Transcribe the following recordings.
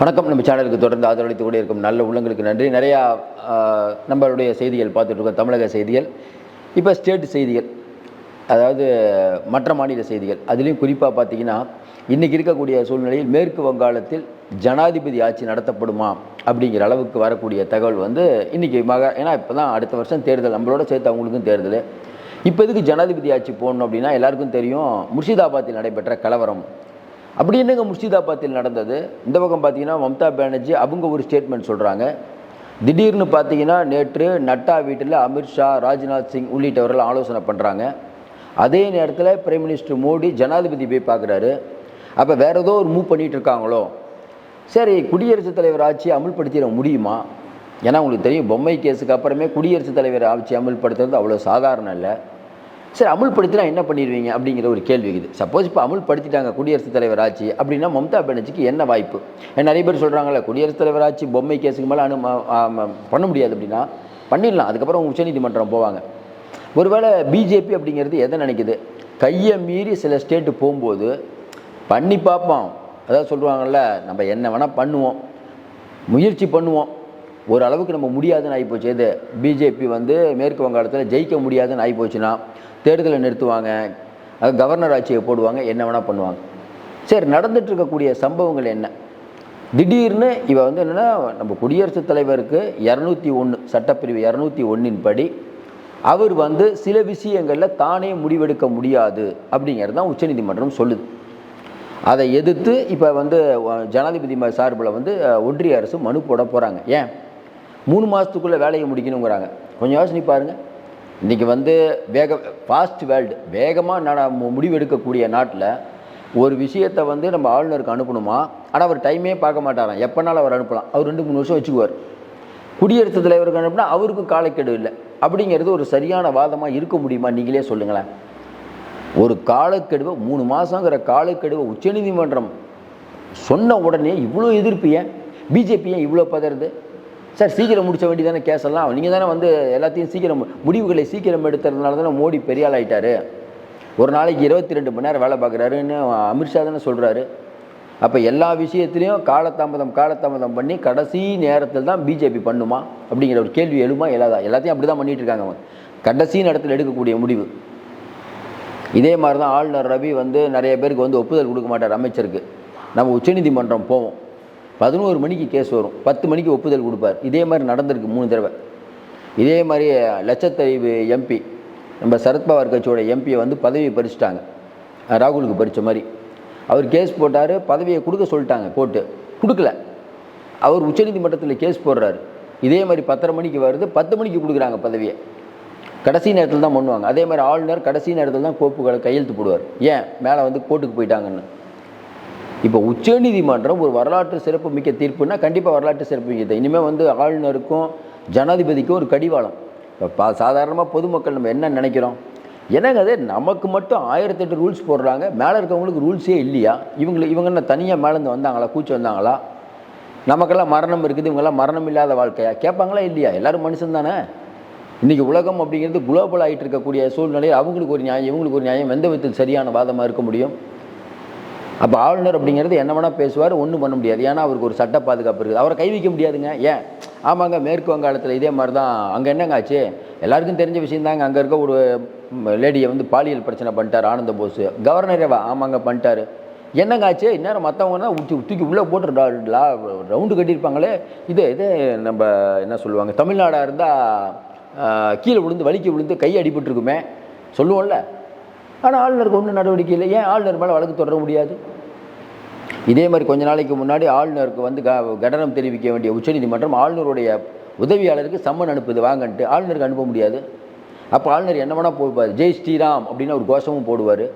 வணக்கம். நம்ம சேனலுக்கு தொடர்ந்து ஆதரவளித்து கூட இருக்கும் நல்ல உள்ளங்களுக்கு நன்றி. நிறையா நம்மளுடைய செய்திகள் பார்த்துட்ருக்கோம். தமிழக செய்திகள் இப்போ ஸ்டேட் செய்திகள் அதாவது மற்ற மாநில செய்திகள். அதுலேயும் குறிப்பாக பார்த்தீங்கன்னா இன்றைக்கி இருக்கக்கூடிய சூழ்நிலையில் மேற்கு வங்காளத்தில் ஜனாதிபதி ஆட்சி நடத்தப்படுமா அப்படிங்கிற அளவுக்கு வரக்கூடிய தகவல் வந்து இன்றைக்கி மக ஏன்னா இப்போ தான் அடுத்த வருஷம் தேர்தல். நம்மளோட சேர்த்து அவங்களுக்கும் தேர்தல். இப்போ இதுக்கு ஜனாதிபதி ஆட்சி போடணும் அப்படின்னா எல்லாருக்கும் தெரியும் முர்ஷிதாபாத்தில் நடைபெற்ற கலவரம். அப்படி என்னங்க முர்ஷிதாபாத்தில் நடந்தது? இந்த பக்கம் பார்த்தீங்கன்னா மம்தா பானர்ஜி அவங்க ஒரு ஸ்டேட்மெண்ட் சொல்கிறாங்க திடீர்னு பார்த்தீங்கன்னா நேற்று நட்டா வீட்டில் அமித்ஷா ராஜ்நாத் சிங் உள்ளிட்டவர்கள் ஆலோசனை பண்ணுறாங்க அதே நேரத்தில் பிரைம் மினிஸ்டர் மோடி ஜனாதிபதி போய் பார்க்குறாரு. அப்போ வேறு ஏதோ ஒரு மூவ் பண்ணிகிட்ருக்காங்களோ சரி குடியரசுத் தலைவர் ஆட்சி அமுல்படுத்திட முடியுமா? ஏன்னா உங்களுக்கு தெரியும் பொம்மை கேஸுக்கு அப்புறமே குடியரசுத் தலைவர் ஆட்சி அமல்படுத்துறது அவ்வளோ சாதாரணம் இல்லை. சரி அமுல்படுத்தினா என்ன பண்ணிடுவீங்க அப்படிங்கிற ஒரு கேள்வி இருக்குது. சப்போஸ் இப்போ அமுல்படுத்திட்டாங்க குடியரசுத் தலைவர் ஆட்சி அப்படின்னா மம்தா பானர்ஜிக்கு என்ன வாய்ப்பு? ஏன்னா நிறைய பேர் சொல்கிறாங்கல்ல குடியரசுத் தலைவர் ஆட்சி பொம்மை கேஸுக்கு மேலே அனு பண்ண முடியாது அப்படின்னா பண்ணிடலாம். அதுக்கப்புறம் உச்சநீதிமன்றம் போவாங்க. ஒருவேளை பிஜேபி அப்படிங்கிறது எதை நினைக்குது? கையை மீறி சில ஸ்டேட்டு போகும்போது பண்ணி பார்ப்போம். அதாவது சொல்லுவாங்கள்ல நம்ம என்ன வேணால் பண்ணுவோம். முயற்சி பண்ணுவோம். ஓரளவுக்கு நம்ம முடியாதுன்னு ஆகிப்போச்சு இது பிஜேபி வந்து மேற்கு வங்காளத்தில் ஜெயிக்க முடியாதுன்னு ஆகிப்போச்சுன்னா தேர்தலை நிறுத்துவாங்க. அது கவர்னர் ஆட்சியை போடுவாங்க என்ன வேணால் பண்ணுவாங்க. சரி நடந்துட்டு இருக்கக்கூடிய சம்பவங்கள் என்ன? திடீர்னு இவன் வந்து என்னென்னா நம்ம குடியரசுத் தலைவருக்கு இரநூத்தி ஒன்று சட்டப்பிரிவு இரநூத்தி ஒன்றின் படி அவர் வந்து சில விஷயங்களில் தானே முடிவெடுக்க முடியாது அப்படிங்கிறது தான் உச்சநீதிமன்றம் சொல்லுது. அதை எதிர்த்து இப்போ வந்து ஜனாதிபதி சார்பில் வந்து ஒன்றிய அரசு மனு போட போகிறாங்க ஏன்? மூணு மாதத்துக்குள்ளே வேலையை முடிக்கணுங்கிறாங்க. கொஞ்சம் யோசனை பாருங்கள் இன்றைக்கி வந்து வேக ஃபாஸ்ட் வேர்ல்டு வேகமாக நட முடிவு முடிவெடுக்கக்கூடிய நாட்டில் ஒரு விஷயத்தை வந்து நம்ம ஆளுநருக்கு அனுப்பணுமா? ஆனால் அவர் டைமே பார்க்க மாட்டாராம். எப்போனாலும் அவர் அனுப்பலாம். அவர் ரெண்டு மூணு வருஷம் வச்சுக்குவார். குடியரசுத் தலைவருக்கு அனுப்புனா அவருக்கும் காலக்கெடு இல்லை. அப்படிங்கிறது ஒரு சரியான வாதமாக இருக்க முடியுமா? நீங்களே சொல்லுங்களேன். ஒரு காலக்கெடுவை மூணு மாதங்கிற காலக்கெடுவை உச்சநீதிமன்றம் சொன்ன உடனே இவ்வளோ எதிர்ப்பு ஏன்? பிஜேபி ஏன் இவ்வளோ பதறுது? சார் சீக்கிரம் முடிச்ச வேண்டியதானே கேஸ் எல்லாம்? நீங்கள் தானே வந்து எல்லாத்தையும் சீக்கிரம் முடிவுகளை சீக்கிரம் எடுத்ததுனால தானே மோடி பெரிய ஆள் ஆகிட்டாரு ஒரு நாளைக்கு இருபத்தி ரெண்டு மணி நேரம் வேலை பார்க்குறாருன்னு அமித்ஷா தானே சொல்கிறாரு அப்போ எல்லா விஷயத்துலையும் காலதாமதம் காலதாமதம் பண்ணி கடைசி நேரத்தில் தான் பிஜேபி பண்ணுமா? அப்படிங்கிற ஒரு கேள்வி எழுமா எல்லாதா எல்லாத்தையும் அப்படி தான் பண்ணிகிட்டு இருக்காங்க அவங்க. கடைசி நேரத்தில் எடுக்கக்கூடிய முடிவு. இதே மாதிரி தான் ஆளுநர் ரவி வந்து நிறைய பேருக்கு வந்து ஒப்புதல் கொடுக்க மாட்டார் அமைச்சருக்கு. நம்ம உச்சநீதிமன்றம் போவோம். பதினோரு மணிக்கு கேஸ் வரும். பத்து மணிக்கு ஒப்புதல் கொடுப்பார். இதே மாதிரி நடந்திருக்கு மூணு தடவை. இதே மாதிரி லட்சத்தறிவு எம்பி நம்ம சரத்பவார் கட்சியோட எம்பியை வந்து பதவியை பறிச்சிட்டாங்க. ராகுலுக்கு பறித்த மாதிரி. அவர் கேஸ் போட்டார் பதவியை கொடுக்க சொல்லிட்டாங்க கோர்ட்டு கொடுக்கல. அவர் உச்சநீதிமன்றத்தில் கேஸ் போடுறாரு. இதே மாதிரி பத்தரை மணிக்கு வருது. பத்து மணிக்கு கொடுக்குறாங்க பதவியை. கடைசி நேரத்தில் தான் பண்ணுவாங்க. அதே மாதிரி ஆளுநர் கடைசி நேரத்தில் தான் கோப்புகளை கையெழுத்து போடுவார். ஏன்? மேலே வந்து கோர்ட்டுக்கு போயிட்டாங்கன்னு. இப்போ உச்சநீதிமன்றம் ஒரு வரலாற்று சிறப்பு மிக்க தீர்ப்புனா கண்டிப்பாக வரலாற்று சிறப்பு மிக்கது. இனிமேல் வந்து ஆளுநருக்கும் ஜனாதிபதிக்கும் ஒரு கடிவாளம். இப்போ பா சாதாரணமாக பொதுமக்கள் நம்ம என்ன நினைக்கிறோம்? என்னங்க அது? நமக்கு மட்டும் ஆயிரத்தெட்டு ரூல்ஸ் போடுறாங்க. மேலே இருக்கவங்களுக்கு ரூல்ஸே இல்லையா? இவங்களை இவங்க என்ன தனியாக மேலேருந்து வந்தாங்களா? கூச்சி வந்தாங்களா? நமக்கெல்லாம் மரணம் இருக்குது. இவங்கெல்லாம் மரணம் இல்லாத வாழ்க்கையா? கேட்பாங்களா? இல்லையா? எல்லோரும் மனுஷன் தானே? இன்றைக்கி உலகம் அப்படிங்கிறது குளோபல் ஆகிட்டு இருக்கக்கூடிய சூழ்நிலையில் அவங்களுக்கு ஒரு நியாயம் இவங்களுக்கு ஒரு நியாயம். எந்த விதத்தில் சரியான வாதமாக இருக்க முடியும்? அப்போ ஆளுநர் அப்படிங்கிறது என்ன வேணால் பேசுவார் ஒன்றும் பண்ண முடியாது. ஏன்னா அவருக்கு ஒரு சட்ட பாதுகாப்பு இருக்குது. அவரை கை வைக்க முடியாதுங்க. ஏன்? ஆமாங்க மேற்கு வங்காளத்தில் இதே மாதிரி தான் அங்கே என்னங்க ஆச்சு? எல்லாருக்கும் தெரிஞ்ச விஷயம் தாங்க. அங்கே இருக்க ஒரு லேடியை வந்து பாலியல் பிரச்சனை பண்ணிட்டார் ஆனந்த போஸ். கவர்னரேவா ஆமாங்க பண்ணிட்டாரு. என்னங்க ஆச்சு? இந்நேரம் மற்றவங்கன்னா ஊற்றி தூக்கி உள்ளே போட்டு லா- ரவுண்டு கட்டியிருப்பாங்களே. இது இது நம்ம என்ன சொல்லுவாங்க தமிழ்நாடாக இருந்தால் கீழே விழுந்து வலிக்கு விழுந்து கை அடிபட்டுருக்குமே. சொல்லுவோம்ல. ஆனால் ஆளுநருக்கு ஒன்றும் நடவடிக்கை இல்லை. ஏன்? ஆளுநர் மேலே வழக்கு தொடர முடியாது. இதே மாதிரி கொஞ்ச நாளைக்கு முன்னாடி ஆளுநருக்கு வந்து க கண்டனம் தெரிவிக்க வேண்டிய உச்சநீதிமன்றம் ஆளுநருடைய உதவியாளருக்கு சம்மன் அனுப்புது வாங்கன்ட்டு. ஆளுநருக்கு அனுப்ப முடியாது. அப்போ ஆளுநர் என்ன வேணால் போடுவார் ஜெய் ஸ்ரீராம் அப்படின்னு ஒரு கோஷமும் போடுவார்.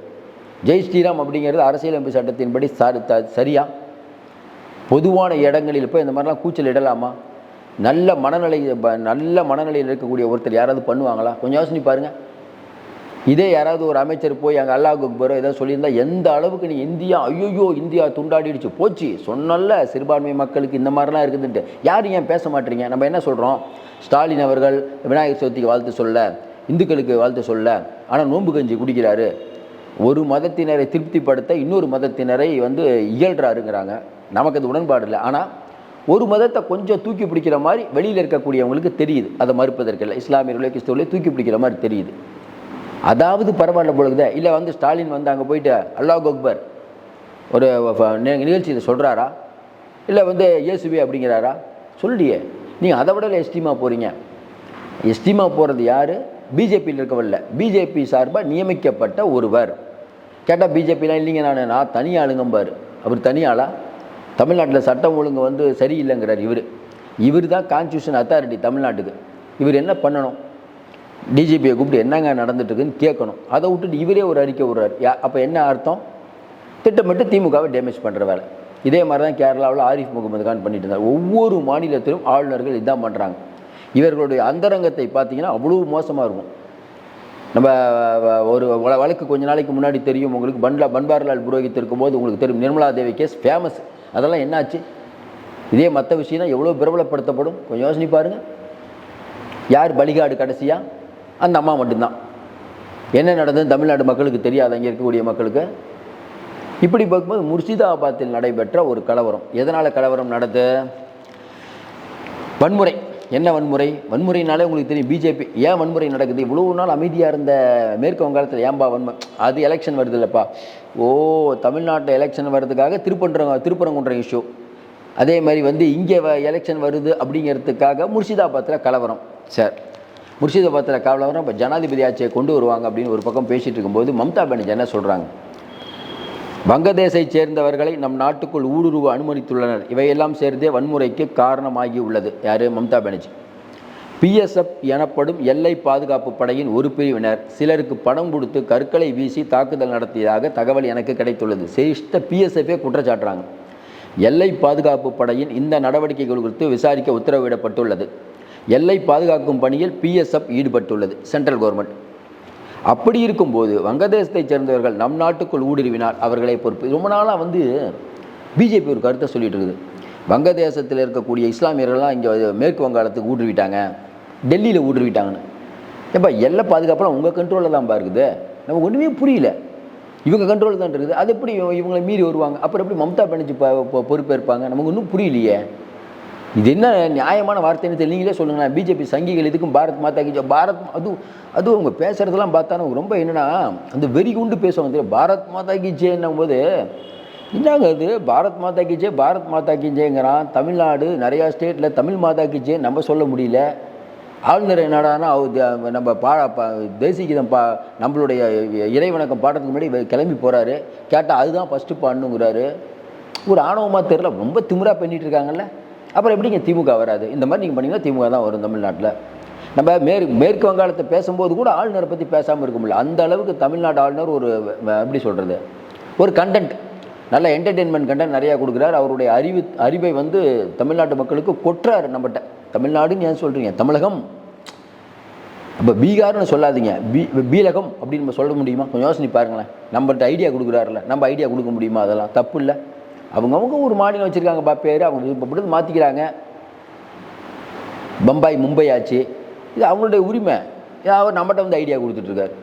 ஜெய் ஸ்ரீராம் அப்படிங்கிறது அரசியலமைப்பு சட்டத்தின்படி சாரி த- சரியா? பொதுவான இடங்களில் போய் இந்த மாதிரிலாம் கூச்சல் இடலாமா? நல்ல மனநிலை ப- நல்ல மனநிலையில் இருக்கக்கூடிய ஒருத்தர் யாராவது பண்ணுவாங்களா? கொஞ்சம் யோசனை பாருங்கள் இதே யாராவது ஒரு அமைச்சர் போய் அங்கே அல்லாஹ் அக்பர் ஏதாவது சொல்லியிருந்தா எந்த அளவுக்கு நீ இந்தியா ஐயோயோ இந்தியா துண்டாடிடுச்சு. போச்சு. சொன்னல சிறுபான்மை மக்களுக்கு இந்த மாதிரிலாம் இருக்குதுன்ட்டு. யாரும் ஏன் பேச மாட்டீங்க? நம்ம என்ன சொல்கிறோம் ஸ்டாலின் அவர்கள் விநாயகர் சதுர்த்திக்கு வாழ்த்து சொல்ல இந்துக்களுக்கு வாழ்த்து சொல்ல ஆனால் நோன்பு கஞ்சி குடிக்கிறாரு. ஒரு மதத்தினரை திருப்திப்படுத்த இன்னொரு மதத்தினரை வந்து இயல்றாருங்கிறாங்க நமக்கு அது உடன்பாடு இல்லை. ஆனால் ஒரு மதத்தை கொஞ்சம் தூக்கி பிடிக்கிற மாதிரி வெளியில் இருக்கக்கூடியவங்களுக்கு தெரியுது. அதை மறுப்பதற்கில்லை இஸ்லாமியர்களே கிறிஸ்தவர்களே தூக்கி பிடிக்கிற மாதிரி தெரியுது. அதாவது பரவாயில்ல பொழுது இல்லை வந்து ஸ்டாலின் வந்து அங்கே போயிட்டு அல்லாஹ் அக்பர். ஒரு நிகழ்ச்சியில் சொல்கிறாரா இல்லை வந்து இயேசுவே அப்படிங்கிறாரா? சொல்லியே நீங்கள் அதை விட எஸ்டிமா போகிறீங்க எஸ்டிமா போகிறது யார்? பிஜேபியில் இருக்கவில்லை பிஜேபி சார்பாக நியமிக்கப்பட்ட ஒருவர். கேட்டால் பிஜேபிலாம் இல்லைங்க நான். நான் தனி ஆளுங்கம்பார். அவர் தனியாளா தமிழ்நாட்டில் சட்டம் ஒழுங்கு வந்து சரியில்லைங்கிறார் இவர். இவர் தான் கான்ஸ்டியூஷன் அத்தாரிட்டி தமிழ்நாட்டுக்கு. இவர் என்ன பண்ணணும்? டிஜிபியை கூப்பிட்டு என்னங்க நடந்துட்டுருக்குன்னு கேட்கணும். அதை விட்டுட்டு இவரே ஒரு அறிக்கை விடுறார். யா அப்போ என்ன அர்த்தம்? திட்டமிட்டு திமுகவை டேமேஜ் பண்ணுற வேலை. இதே மாதிரி தான் கேரளாவில் ஆரிஃப் முகமது கான் பண்ணிட்டு இருந்தார். ஒவ்வொரு மாநிலத்திலும் ஆளுநர்கள் இதான் பண்ணுறாங்க இவர்களுடைய அந்தரங்கத்தை பார்த்தீங்கன்னா அவ்வளோ மோசமாக இருக்கும். நம்ம வ- ஒரு வழக்கு கொஞ்ச நாளைக்கு முன்னாடி தெரியும் உங்களுக்கு. பன்லா பன்வாரிலால் புரோஹித் இருக்கும்போது உங்களுக்கு தெரியும். நிர்மலா தேவி கேஸ் ஃபேமஸ் அதெல்லாம் என்னாச்சு? இதே மற்ற விஷயம்னா எவ்வளோ பிரபலப்படுத்தப்படும்? கொஞ்சம் யோசனை பாருங்கள் யார் பலிகாடு கடைசியாக அந்த அம்மா மட்டும்தான். என்ன நடந்தது? தமிழ்நாடு மக்களுக்கு தெரியாது அங்கே இருக்கக்கூடிய மக்களுக்கு. இப்படி பார்க்கும்போது முர்ஷிதாபாத்தில் நடைபெற்ற ஒரு கலவரம். எதனால் கலவரம் நடந்து வன்முறை. என்ன வன்முறை? வன்முறைனாலே உங்களுக்கு தெரியும் பிஜேபி. ஏன் வன்முறை நடக்குது? இவ்வளோ நாள் அமைதியாக இருந்த மேற்கு வங்காளத்தில் ஏன்பா வன்முறை அது எலெக்ஷன் வருது இல்லைப்பா. ஓ தமிழ்நாட்டில் எலெக்ஷன் வர்றதுக்காக திருப்பன்ற திருப்பரங்குன்றம் இஷ்யூ அதே மாதிரி வந்து இங்கே எலெக்ஷன் வருது அப்படிங்கிறதுக்காக முர்ஷிதாபாத்தில் கலவரம். சார். முர்ஷிதாபாத்தில் கலவரம் இப்போ ஜனாதிபதி ஆட்சியை கொண்டு வருவாங்க அப்படின்னு ஒரு பக்கம் பேசிகிட்டு இருக்கும்போது மம்தா பானர்ஜி என்ன சொல்கிறாங்க வங்கதேசை சேர்ந்தவர்களை நம் நாட்டுக்குள் ஊடுருவ அனுமதித்துள்ளனர். இவையெல்லாம் சேர்ந்தே வன்முறைக்கு காரணமாகி உள்ளது. யார்? மம்தா பானர்ஜி. பிஎஸ்எஃப் எனப்படும் எல்லை பாதுகாப்பு படையின் ஒரு பிரிவினர். சிலருக்கு பணம் கொடுத்து கற்களை வீசி தாக்குதல் நடத்தியதாக தகவல் எனக்கு கிடைத்துள்ளது. சிரிஷ்ட பிஎஸ்எஃபே குற்றச்சாட்டுறாங்க. எல்லை பாதுகாப்பு படையின் இந்த நடவடிக்கைகள் குறித்து விசாரிக்க உத்தரவிடப்பட்டுள்ளது. எல்லை பாதுகாக்கும் பணியில் பிஎஸ்எஃப் ஈடுபட்டுள்ளது சென்ட்ரல் கவர்மெண்ட் அப்படி இருக்கும்போது வங்கதேசத்தைச் சேர்ந்தவர்கள் நம் நாட்டுக்குள் ஊடுருவினால் அவர்களை பொறுப்பு. ரொம்ப நாளாக வந்து பிஜேபி ஒரு கருத்தை சொல்லிட்டு இருக்குது. வங்கதேசத்தில் இருக்கக்கூடிய இஸ்லாமியர்கள்லாம் இங்கே மேற்கு வங்காளத்துக்கு ஊடுருவிட்டாங்க. டெல்லியில் ஊடுருவிட்டாங்கன்னு. ஏப்பா எல்லை பாதுகாப்பெல்லாம் உங்கள் கண்ட்ரோலில் தான் இருக்குது. நமக்கு ஒன்றுமே புரியல. இவங்க கண்ட்ரோல் தான் இருக்குது. அது எப்படி இவங்களை மீறி வருவாங்க? அப்புறம் எப்படி மம்தா பானர்ஜி பொறுப்பேற்பாங்க? நமக்கு ஒன்றும் புரியலையே. இது என்ன நியாயமான வார்த்தைன்னு தெரியல. நீங்களே சொல்லுங்களேன். பிஜேபி சங்கிகள் இதுக்கும் பாரத் மாதா கி பாரத் அது அது அவங்க பேசுகிறதெல்லாம் பார்த்தா ரொம்ப என்னென்னா அந்த வெறி குண்டு பேசுவாங்க தெரியும்? பாரத் மாதா கி போது என்னங்க அது? பாரத் மாதா கி பாரத் மாதா கி தமிழ்நாடு நிறையா ஸ்டேட்டில் தமிழ் மாதா கி நம்ம சொல்ல முடியல. ஆளுநர் என்னடானா அவர் நம்ம பா பா- தேசிய கீதம் பா நம்மளுடைய இறைவணக்கம் பாடுறதுக்கு முன்னாடி கிளம்பி போகிறாரு கேட்டால் அதுதான் ஃபஸ்ட்டு பாடணுங்கிறாரு. ஒரு ஆணவமாக தெரில ரொம்ப திமிராக பண்ணிகிட்டு இருக்காங்கல்ல. அப்புறம் எப்படிங்க திமுக வராது? இந்த மாதிரி நீங்கள் பண்ணீங்கன்னா திமுக தான் வரும் தமிழ்நாட்டில். நம்ம மேற்கு மேற்கு வங்காளத்தை பேசும்போது கூட ஆளுநரை பற்றி பேசாமல் இருக்க முடியல. அந்த அளவுக்கு தமிழ்நாடு ஆளுநர் ஒரு எப்படி சொல்கிறது ஒரு கண்டென்ட் நல்ல என்டர்டெயின்மெண்ட் கண்டென்ட் நிறையா கொடுக்குறாரு. அவருடைய அறிவு அறிவை வந்து தமிழ்நாட்டு மக்களுக்கு கொட்டுறாரு நம்மகிட்ட. தமிழ்நாடுன்னு ஏன் சொல்கிறீங்க தமிழகம். இப்போ பீகார்னு சொல்லாதீங்க. பீ பீலகம் அப்படின்னு நம்ம சொல்ல முடியுமா? கொஞ்சம் யோசனை பாருங்களேன். நம்மள்ட்ட ஐடியா கொடுக்குறாருல நம்ம ஐடியா கொடுக்க முடியுமா அதெல்லாம்? தப்பு இல்லை. அவங்கவுங்க ஒரு மாநிலம் வச்சுருக்காங்கப்பா பேர். அவங்க விருப்பப்பட்டு மாற்றிக்கிறாங்க பம்பாய் மும்பை ஆச்சு. இது அவங்களுடைய உரிமை. அவர் நம்மகிட்ட வந்து ஐடியா கொடுத்துட்ருக்கார்.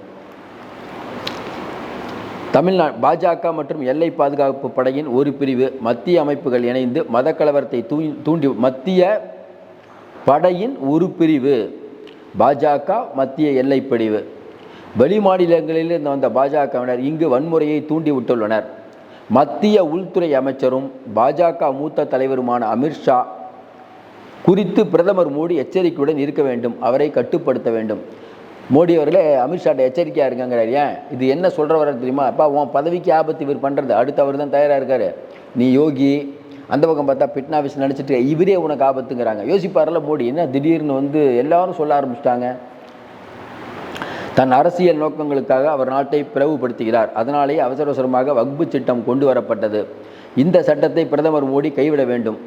தமிழ்நாடு பாஜக மற்றும் எல்லை பாதுகாப்பு படையின் ஒரு பிரிவு மத்திய அமைப்புகள் இணைந்து மதக்கலவரத்தை தூ தூண்டி மத்திய படையின் ஒரு பிரிவு பாஜக மத்திய எல்லை பிரிவு. வெளிமாநிலங்களிலிருந்து வந்த பாஜகவினர் இங்கு வன்முறையை தூண்டி விட்டுள்ளனர் மத்திய உள்துறை அமைச்சரும் பாஜக மூத்த தலைவருமான அமித்ஷா குறித்து பிரதமர் மோடி எச்சரிக்கையுடன் இருக்க வேண்டும் அவரை கட்டுப்படுத்த வேண்டும். மோடி அவர்களே அமித்ஷாட்ட எச்சரிக்கையாக இருக்காங்கிறார் ஏன்? இது என்ன சொல்கிறவர தெரியுமா? அப்பா உன் பதவிக்கு ஆபத்து இவர் பண்ணுறது அடுத்து அவர் தான் தயாராக இருக்காரு. நீ யோகி அந்த பக்கம் பார்த்தா பிட்னாவிஸ் நினச்சிட்டு இவரே உனக்கு ஆபத்துங்கிறாங்க. யோசிப்பார்ல மோடி என்ன திடீர்னு வந்து எல்லாரும் சொல்ல ஆரம்பிச்சிட்டாங்க. தன் அரசியல் நோக்கங்களுக்காக அவர் நாட்டை பிளவுபடுத்துகிறார் அதனாலேயே அவசர அவசரமாக வக்பு சட்டம் கொண்டு வரப்பட்டது. இந்த சட்டத்தை பிரதமர் மோடி கைவிட வேண்டும்.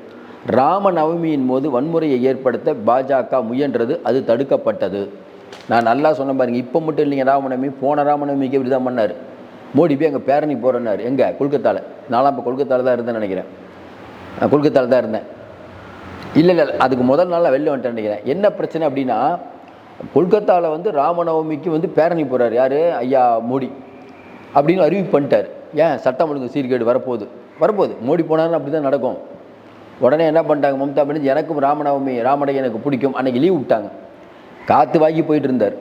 ராம நவமியின் போது வன்முறையை ஏற்படுத்த பாஜக முயன்றது அது தடுக்கப்பட்டது. நான் நல்லா சொன்ன பாருங்க இப்போ மட்டும் இல்லைங்க ராமநவமி போன ராமநவமிக்கு இப்படி தான் பண்ணார். மோடி போய் அங்கே பேரணி போகிறனார் எங்கே? கொல்கத்தாவில் நான்லாம் இப்போ கொல்கத்தாவில் தான் இருந்தேன்னு நினைக்கிறேன். நான் கொல்கத்தாவில் தான் இருந்தேன். இல்லை இல்லை அதுக்கு முதல் நாளில் வெளில வந்துட்டேன் நினைக்கிறேன். என்ன பிரச்சனை அப்படின்னா கொல்கத்தாவில் வந்து ராமநவமிக்கு வந்து பேரணி போகிறார் யார்? ஐயா மோடி. அப்படின்னு அறிவிப்பு பண்ணிட்டார். ஏன்? சட்டம் ஒழுங்கு சீர்கேடு வரப்போகுது. வரப்போகுது. மோடி போனாலும் அப்படி தான் நடக்கும். உடனே என்ன பண்ணிட்டாங்க மம்தா பானர்ஜி? எனக்கும் ராமநவமி ராமடை எனக்கு பிடிக்கும். அன்றைக்கி லீவ் விட்டாங்க. காற்று வாங்கி போயிட்டு இருந்தார்.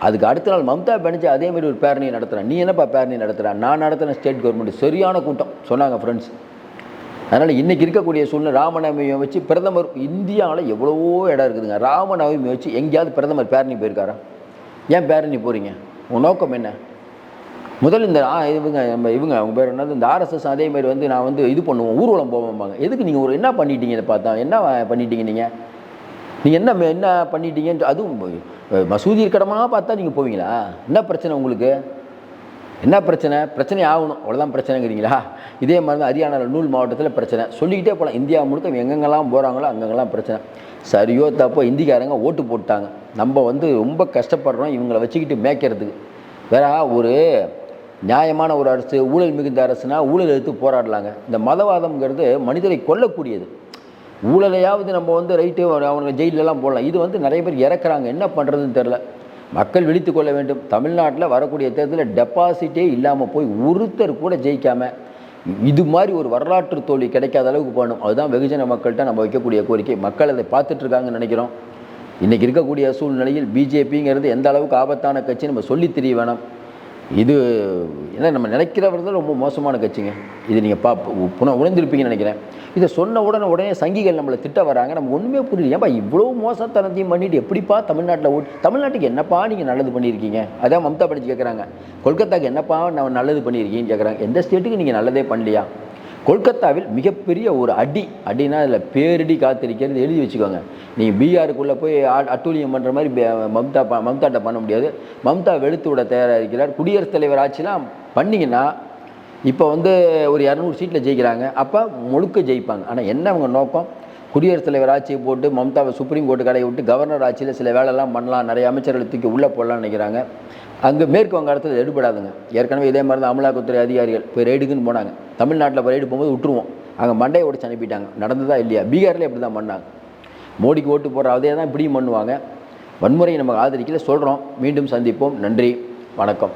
அதுக்கு அடுத்த நாள் மம்தா பானர்ஜி அதேமாரி ஒரு பேரணியை நடத்துகிறேன் நீ என்னப்பா பேரணி நடத்துகிறேன் நான் நடத்துகிறேன் ஸ்டேட் கவர்மெண்ட் சரியான கூட்டம். சொன்னாங்க ஃப்ரெண்ட்ஸ் அதனால் இன்றைக்கி இருக்கக்கூடிய சூழ்நிலை ராமநவமியை வச்சு பிரதமர் இந்தியாவில் எவ்வளவோ இடம் இருக்குதுங்க. ராமநவமியை வச்சு எங்கேயாவது பிரதமர் பேரணி போயிருக்காரா? ஏன் பேரணி போகிறீங்க உன் நோக்கம் என்ன? முதல் இந்த இவங்க நம்ம இவங்க அவங்க பேர் என்னது? இந்த ஆர்எஸ்எஸ் அதே மாதிரி வந்து நான் வந்து இது பண்ணுவோம் ஊர்வலம் போவோம்பாங்க. எதுக்கு நீங்கள் ஒரு என்ன பண்ணிட்டீங்க இதை பார்த்தா? என்ன பண்ணிட்டீங்க நீங்கள் நீங்கள் என்ன என்ன பண்ணிட்டீங்கன்ட்டு அதுவும் மசூதி இருக்கடமாக பார்த்தா நீங்கள் போவீங்களா? என்ன பிரச்சனை உங்களுக்கு? என்ன பிரச்சனை? பிரச்சனை ஆகணும். அவ்வளோதான் பிரச்சனைங்கிறீங்களா? இதே மாதிரி தான் ஹரியானா நூல் மாவட்டத்தில் பிரச்சனை. சொல்லிக்கிட்டே போகலாம் இந்தியா முழுக்க எங்கெங்கெல்லாம் போகிறாங்களோ அங்கங்கெல்லாம் பிரச்சனை. சரியோ தப்போ இந்திக்காரங்க ஓட்டு போட்டாங்க. நம்ம வந்து ரொம்ப கஷ்டப்படுறோம் இவங்களை வச்சுக்கிட்டு மேய்க்கிறதுக்கு. வேற ஒரு நியாயமான ஒரு அரசு ஊழல் மிகுந்த அரசுனா ஊழல் எடுத்து போராடலாங்க. இந்த மதவாதம்ங்கிறது மனிதரை கொல்லக்கூடியது. ஊழலையாவது நம்ம வந்து ரைட்டு அவங்க ஜெயிலெலாம் போடலாம். இது வந்து நிறைய பேர் இறக்குறாங்க. என்ன பண்ணுறதுன்னு தெரில மக்கள் விழித்து கொள்ள வேண்டும். தமிழ்நாட்டில் வரக்கூடிய தேர்தலில் டெபாசிட்டே இல்லாமல் போய் ஒருத்தர் கூட ஜெயிக்காமல் இது மாதிரி ஒரு வரலாற்று தோல்வி கிடைக்காத அளவுக்கு போகணும். அதுதான் வெகுஜன மக்கள்கிட்ட நம்ம வைக்கக்கூடிய கோரிக்கை. மக்கள் அதை பார்த்துட்ருக்காங்கன்னு நினைக்கிறோம். இன்றைக்கி இருக்கக்கூடிய சூழ்நிலையில் பிஜேபிங்கிறது எந்த அளவுக்கு ஆபத்தான கட்சி நம்ம சொல்லி தெரிய வேணாம். இது ஏன்னா நம்ம நினைக்கிறவர் தான் ரொம்ப மோசமான கட்சிங்க. இது நீங்கள் பா புன உணர்ந்திருப்பீங்கன்னு நினைக்கிறேன். இதை சொன்ன உடனே உடனே சங்கிகள் நம்மளை திட்ட வராங்க. நம்ம ஒன்றுமே புரியல. ஏன்பா இவ்வளோ மோசத்தனத்தையும் பண்ணிட்டு எப்படிப்பா தமிழ்நாட்டில் ஓட் தமிழ்நாட்டுக்கு என்னப்பா நீங்கள் நல்லது பண்ணியிருக்கீங்க? அதான் மம்தா பானர்ஜி கேட்குறாங்க கொல்கத்தாவுக்கு என்னப்பா நான் நல்லது பண்ணியிருக்கீங்கன்னு கேட்குறாங்க எந்த ஸ்டேட்டுக்கு நீங்கள் நல்லதே பண்ணலையா? கொல்கத்தாவில் மிகப்பெரிய ஒரு அடி அடினா அதில் பேரடி காத்திருக்கிறது எழுதி வச்சுக்கோங்க. நீங்கள் பீகாருக்குள்ளே போய் அட்டூழியம் பண்ணுற மாதிரி மம்தா மம்தாட்ட பண்ண முடியாது. மம்தா வெளுத்து விட தயாராக இருக்கிறார் குடியரசுத் தலைவர் ஆட்சிலாம் பண்ணிங்கன்னா இப்போ வந்து ஒரு இரநூறு சீட்டில் ஜெயிக்கிறாங்க. அப்போ முழுக்க ஜெயிப்பாங்க. ஆனால் என்ன அவங்க நோக்கம்? குடியரசுத் தலைவர் ஆட்சியை போட்டு மம்தாவை சுப்ரீம் கோர்ட்டு கடையை விட்டு கவர்னர் ஆட்சியில் சில வேலைலாம் பண்ணலாம். நிறைய அமைச்சர்களை தூக்கி உள்ளே போடலாம்னு நினைக்கிறாங்க. அங்கே மேற்கு வங்காளத்தில் எடுபடாதுங்க. ஏற்கனவே இதே மாதிரி தான் அமலாக்கத்துறை அதிகாரிகள் போய் ரைடுக்குன்னு போனாங்க. தமிழ்நாட்டில் ரைடு போகும்போது விட்டுருவோம். அங்கே மண்டையை உடச்சு அனுப்பிட்டாங்க. நடந்ததா இல்லையா? பீகாரில் இப்படி தான் பண்ணாங்க. மோடிக்கு ஓட்டு போடுற அதே தான் இப்படியும் பண்ணுவாங்க. வன்முறையை நமக்கு ஆதரிக்கல. சொல்கிறோம் மீண்டும் சந்திப்போம். நன்றி. வணக்கம்.